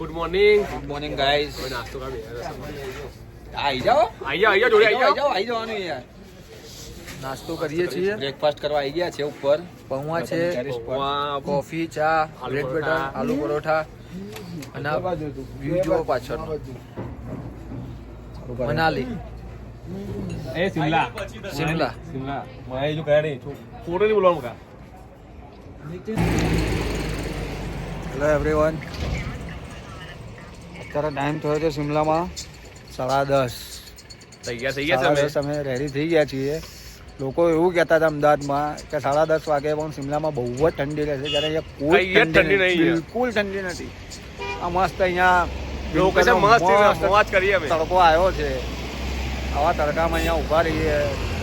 Good morning good morning guys કોઈ નાસ્તો કર બે આવી જાઓ. આઈ જાઓ આઈ જાઓ જોડે આઈ જાઓ. આવી જવાનું યાર નાસ્તો કરીએ છીએ. બ્રેકફાસ્ટ કરવા આવી ગયા છે ઉપર. પૌવા છે. કોફી ચા બ્રેડ બટર આલુ પરોઠા. અને વ્યૂ જુઓ પાછળ મનાલી. એ સિમલા. સિમલા. સિમલા. મારે જો નહીં? ફોટો નહીં બોલવાનું કા? હેલો એવરીવન અત્યારે ટાઈમ થયો છે શિમલામાં? સાડા દસ. થઈ ગયા થઈ ગયા દસ અમે રેડી થઈ ગયા છીએ. લોકો એવું કહેતા હતા અમદાવાદમાં કે સાડા દસ વાગે પણ શિમલામાં બહુ જ ઠંડી રહેશે જ્યારે અહીંયા કોઈ ઠંડી નહીં. બિલકુલ ઠંડી નથી. આ મસ્ત અહીંયા લોકો મસ્ત છે મસ્ત મોજ કરીએ તડકો આવ્યો છે. આવા તડકામાં અહીંયા ઊભા રહીએ.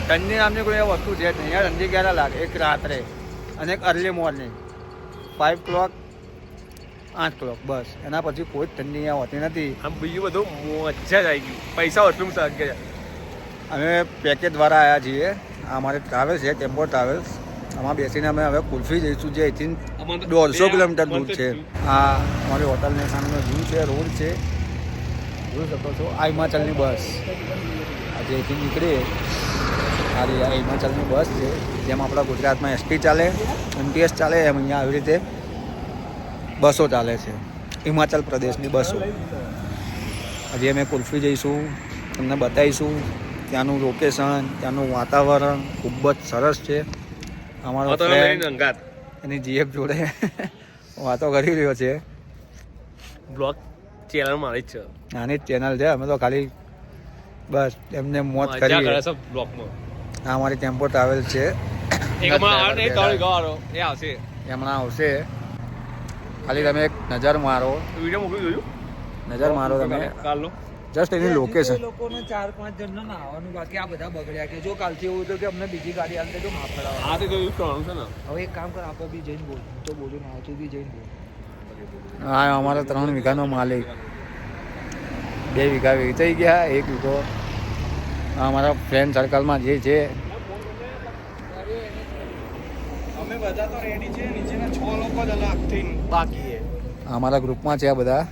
ઠંડી નામની કોઈ વસ્તુ છે જ નહીં. અહીંયા ઠંડી ક્યારે લાગે? એક રાત્રે અને એક અર્લી મોર્નિંગ ફાઇવ ક્લોક આઠ ક્લોક બસ. એના પછી કોઈ ઠંડી અહીંયા હોતી નથી. આમ બીજું બધું મજા જ આવી ગયું. પૈસા વસૂલ શકે અમે પેકેજ દ્વારા આવ્યા છીએ. આ અમારે ટ્રાવેલ્સ છે ટેમ્પો ટ્રાવેલ્સ આમાં બેસીને અમે હવે કુલ્ફી જઈશું જે અહીંથી દોઢસો કિલોમીટર દૂર છે. આ અમારી હોટલની સામેનો વ્યૂ છે રોડ છે. જોઈ શકો છો આ હિમાચલની બસ. આજે અહીંથી નીકળીએ. આ હિમાચલની બસ છે જેમ આપણા ગુજરાતમાં એસટી ચાલે એમટીએસ ચાલે એમ અહીંયા આવી રીતે બસો ચાલે છે. હિમાચલ પ્રદેશની બસો. આજે અમે કુલ્ફી જઈશું તમને બતાવીશું. ત્યાંનું લોકેશન ત્યાંનું વાતાવરણ ખૂબ જ સરસ છે. અમારો એની જીએફ જોડે વાતો કરી રહ્યો છે. બ્લોગ ચેનલ મારી જ છે. નાની જ ચેનલ છે અમે તો ખાલી બસ એમને મોત કરી બ્લોગમાં આ અમારી ટેમ્પો ટ્રાવેલ છે. એમણા આવશે. ખાલી તમે એક નજર મારો. વીડિયો મોકલી જોયું નજર મારો તમે. કાલનો જસ્ટ એની લોકેશન લોકોને ચાર પાંચ જણને નાવાનું બાકી આ બધા બગડ્યા કે જો કાલથી એવું હતું કે અમને બીજી ગાડી હાલતે તો માફ કરાવો. હા તો જોયું કરવાનું છે ને. હવે એક કામ કર આપણે બી જઈને બોલ. તો બોલું ના તું બી જઈને બોલ. હા અમારા ત્રણ વીઘાનો માલિક. બે વીઘા વેચાઈ ગયા એક વીઘો. અમારા ફ્રેન્ડ સર્કલમાં જે છે અમે બધા તો રેડી છે નીચેના છ લોકો જ અલગથી બાકી છે. અમારા ગ્રુપમાં છે આ બધા.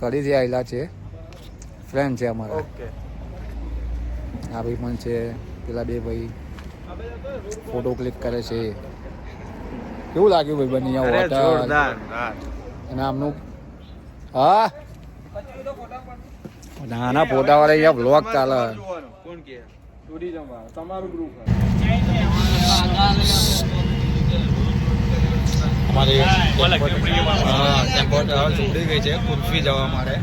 કડીથી આવેલા છે. ફ્રેન્ડ છે અમારા. ઓકે. આ ભાઈ પણ છે પેલા બે ભાઈ. ફોટો ક્લિક કરે છે. કેવું લાગ્યું ભાઈ બની અહીંયા હોટલ અને આમનું હા? નાના ફોટા વાળા અહીંયા બ્લોગ ચાલે. કોણ કે ટુરિઝમ વાળા તમારું ગ્રુપ અમારી ટેમ્પો ટ્રાવેલ છોડી ગઈ છે કુલ્ફી જવા માટે.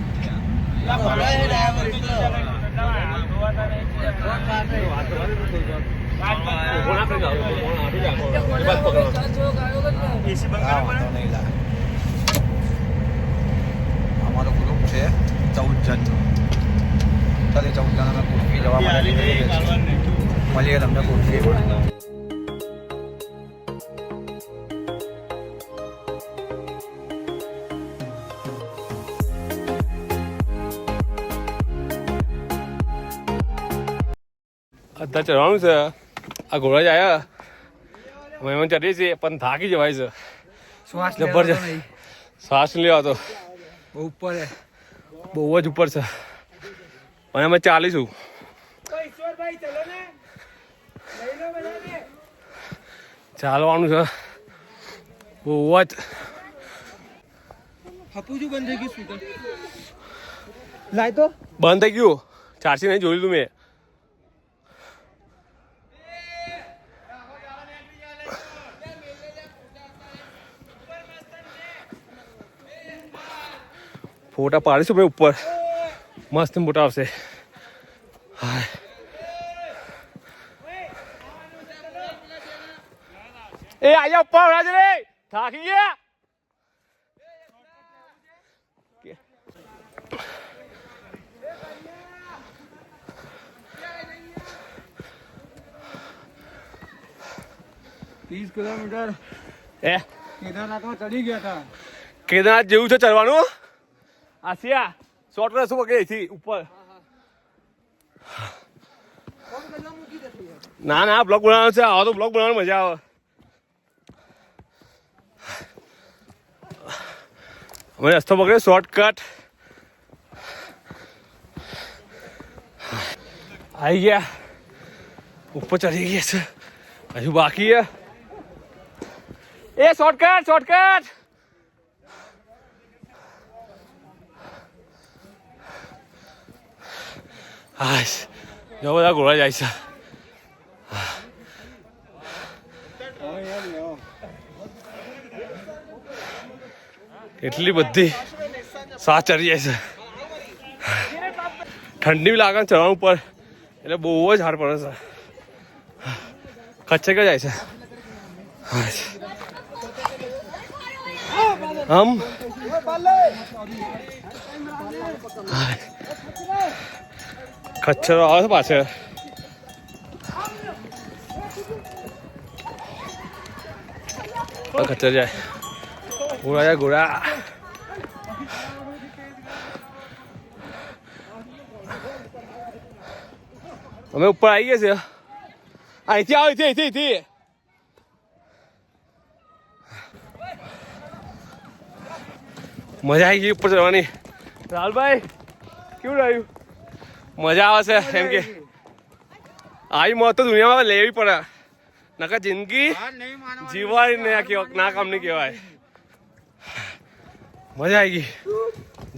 અમારો ગ્રુપ છે ચૌદ જણ. ચાલે ચૌદ જણ અમે કુલ્ફી જવા માટે. મળીએ તમને કુલ્ફી. અત્યારે ચડવાનું છે. આ ઘોડા જ આવ્યા અમે એમાં ચડીએ છીએ પણ થાકી જવાય છે. શ્વાસ જબરજસ્ત શ્વાસ લેવા તો બહુ ઉપર છે બહુ જ ઉપર છે. અને અમે ચાલીશું ચાલવાનું છે. બહુ જ. હપુજુ બંધ થઈ ગયું લાય તો. બંધ થઈ ગયું. ચારસી નહીં જોયું તું મેં. ફોટા પાડીશું ભાઈ ઉપર. મસ્ત મોટા આવશે. એ આયા ઉપર રાજ રે. થાકી ગયા? ત્રીસ કિલોમીટર એ. કેદારનાથમાં ચડી ગયા હતા. કેદારનાથ જેવું છે ચડવાનું? આસિયા શોર્ટ રસ વગે થી ઉપર ના ના બ્લોગ બનાવવાનો છે આવો તો બ્લોગ બનાવવાની મજા આવે અમે રસ્તો પકડ્યો શોર્ટકટ આવી ગયા ઉપર ચડી ગયા છે હજુ બાકી છે એ શોર્ટકટ શોર્ટકટ હાશ જો બધા ઘોડા જાય છે એટલી બધી સાહ ચડી જાય છે. ઠંડી લાગે ચડવા ઉપર, એટલે બહુ જ હાર પડે છે. કચ્છે જાય છે. આમ? હાશ. ખચ્ચરો આવે છે પાછળ. ખચ્છર જાય. ઘોડા જાય ઘોડા. અમે ઉપર આવી ગયા છે અહીંથી આવો, અહીંથી અહીંથી અહીંથી. મજા આવી ગઈ ઉપર ચડવાની. રાહુલભાઈ, કેવું રહ્યું? મજા આવે છે એમ કે. આવી મોત તો દુનિયામાં લેવી પડે. નકર જિંદગી જીવવાની ને કેવા ના કામ નહીં કહેવાય. મજા આવી ગઈ.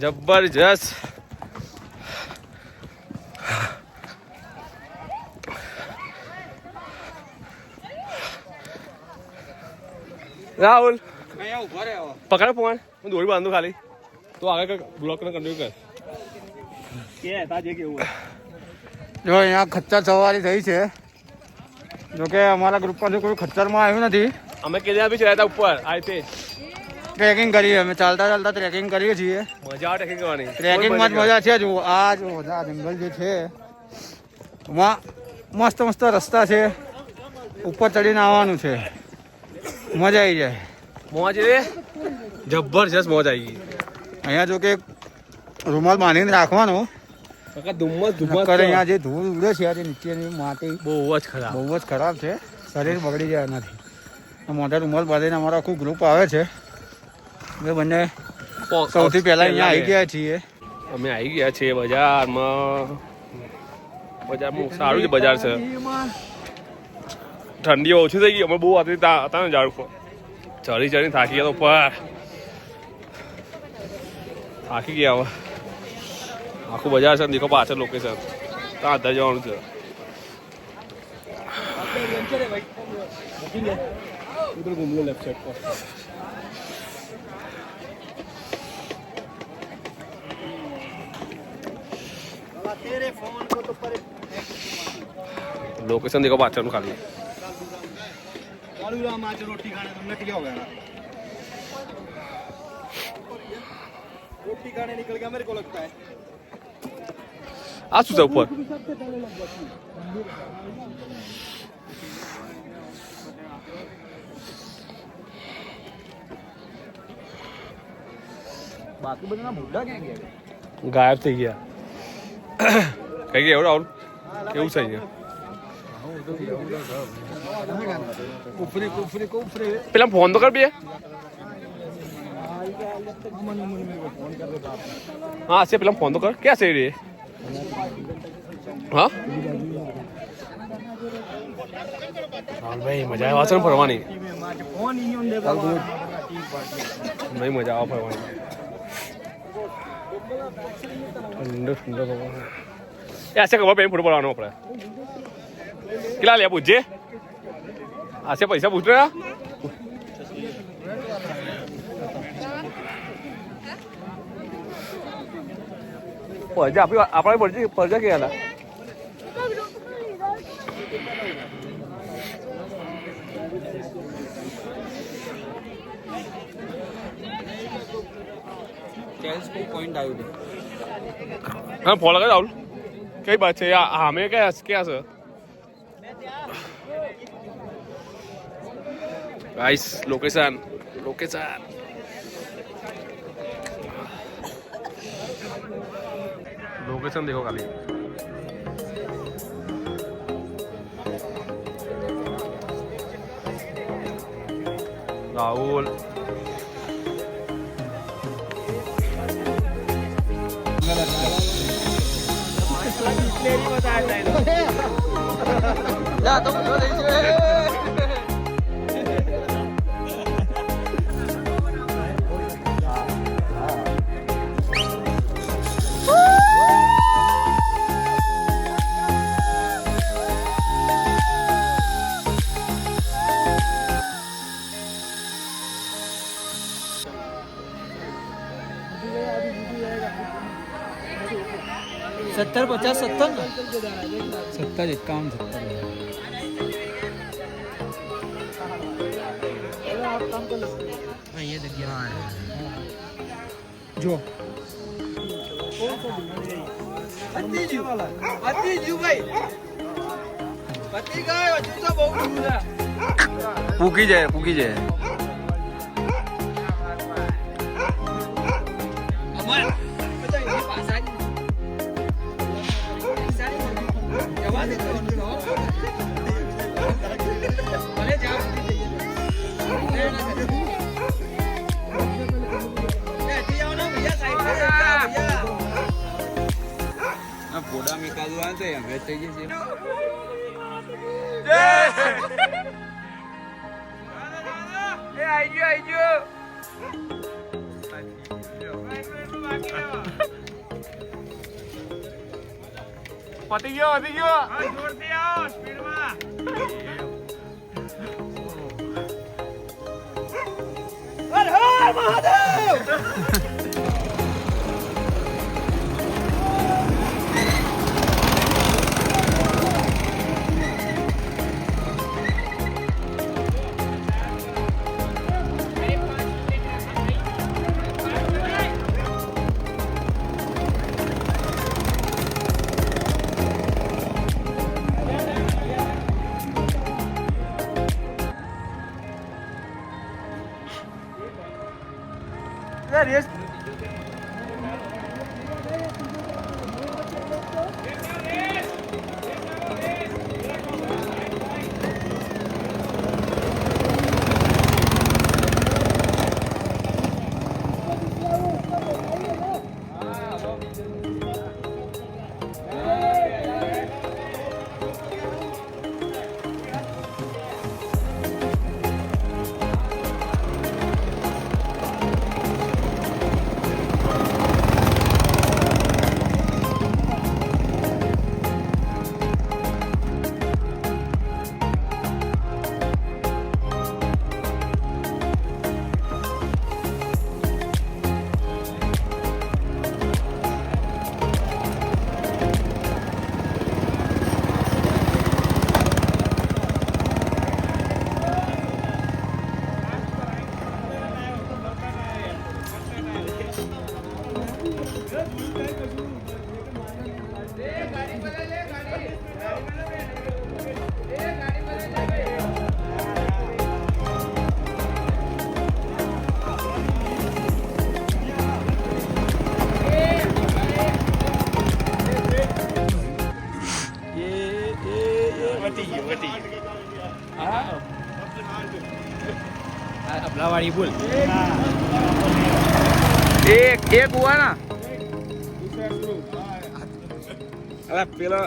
જબરજસ્ત. રાહુલ. પકડ ફોન. હું દોડી બાંધું ખાલી. તો આગળ બ્લોક ને કન્ટિન્યુ કર. જો અહીંયા ખચ્ચર સવારી થઈ છે. જોકે અમારા ગ્રુપમાંથી કોઈ ખચ્ચરમાં આવ્યું નથી. અમે કેદાર બી ચડ્યા ઉપર આ રીતે. ટ્રેકિંગ કરીએ અમે ચાલતા ચાલતા ટ્રેકિંગ કરીએ છીએ. મજા આવે ટ્રેકિંગ કરવાની. ટ્રેકિંગમાં જ મજા છે જો આ જો આ જંગલ જે છે એમાં મસ્ત મસ્ત રસ્તા છે. ઉપર ચડીને આવવાનું છે. મજા આવી જાય. મોજ રે જબરજસ્ત મોજ આવી ગઈ. અહીંયા જો કે રૂમાલ બાંધીને રાખવાનો. કાકા ધુમ્મસ ધુમ્મસ નક્કર અહીંયા જે ધૂળ ઉડે છે આ નીચેની માટી બહુ જ ખરાબ. બહુ જ ખરાબ છે. શરીર બગડી જાય એનાથી. મોઢા રૂમાલ બાંધીને અમારો આખું ગ્રુપ આવે છે. અમે બંને સૌથી પહેલા અહીંયા આવી ગયા છીએ. અમે આવી ગયા છીએ બજારમાં. બજારમાં સારું છે બજાર છે. ઠંડી ઓછી થઈ ગઈ. અમે બહુ હતી હતા ને ઝાડ ઉપર. ચડી ચડી થાકી ગયા તો ઉપર. થાકી ગયા હવે. આખું બજાર છે ને દેખો પાછળ લોકેશન ત્યાં અંદર જવાનું છે ઉધર ઘૂમ લો લેફ્ટ સાઈડ પર लोकेशन देखो पाचन में खाली આ શું છે ઉપર બાકી બધા મોઢા ક્યાં ગયા ગાયબ થઈ ગયા. કઈ ગયા રાહુલ? કેવું છે અહીંયા પેલા ફોન તો કર બે. હા છે પેલા ફોન તો કર. ક્યાં છે રે હા? ભાઈ મજા આવે. છે ને ફરવાની. ભાઈ મજા આવે ફરવાની. ઠંડો ઠંડો એ આશે ખબર પેન ફોટો પડવાનો આપણે. કેટલા લે પૂછજે આશે પૈસા પૂછ રહ્યા પરજા આપી આપણે પરજી પરજા કે હતા પોઈન્ટ આવ્યું હા ફોલો કર રાહુલ. કઈ બાત છે? હામે કયા ક્યાં છે? ગાઈસ લોકેશન લોકેશન લોકેશન દેખો ખાલી રાહુલ Ya, સત્તર પચાસ સત્તર ને સત્તર એકાવન સત્તર જો પતી ગયું પતી ગયું ભાઈ પતી ગયો હજુ બહુ પૂકી જાય પૂકી જાય આઈ ગયો આઈ ગયો ગયો પતી ગયો હર હર મહાદેવ! અબલાવાળી બોલ એક એક હુआ ना અરે પેલો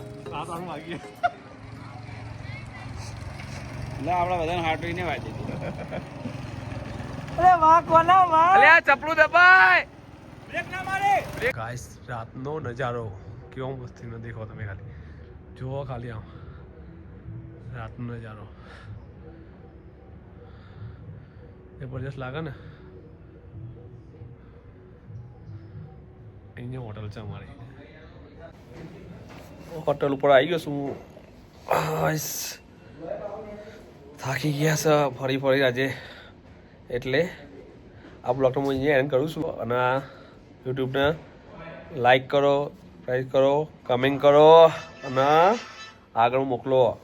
લે આપણા બધાને હાર્ટ ને વાંચી અરે વાહ કોના વાહ? અલે આ ચપલું દબાય! બ્રેક ના મારે. ગાઈસ રાતનો નજારો કેવો મસ્તીનો દેખો તમે ખાલી. જુઓ ખાલી આમ. રાતનો નજારો. જબરજસ્ત લાગે ને? અહીંયા હોટલ છે અમારી. હોટલ ઉપર આવી ગયો છું. થાકી ગયા છે. ફરી ફરી આજે. એટલે આ બ્લોગને હું અહીંયા એન્ડ કરું છું. અને આ યુટ્યુબને લાઈક કરો સબસ્ક્રાઈબ કરો કમેન્ટ કરો. અને આગળ મોકલો.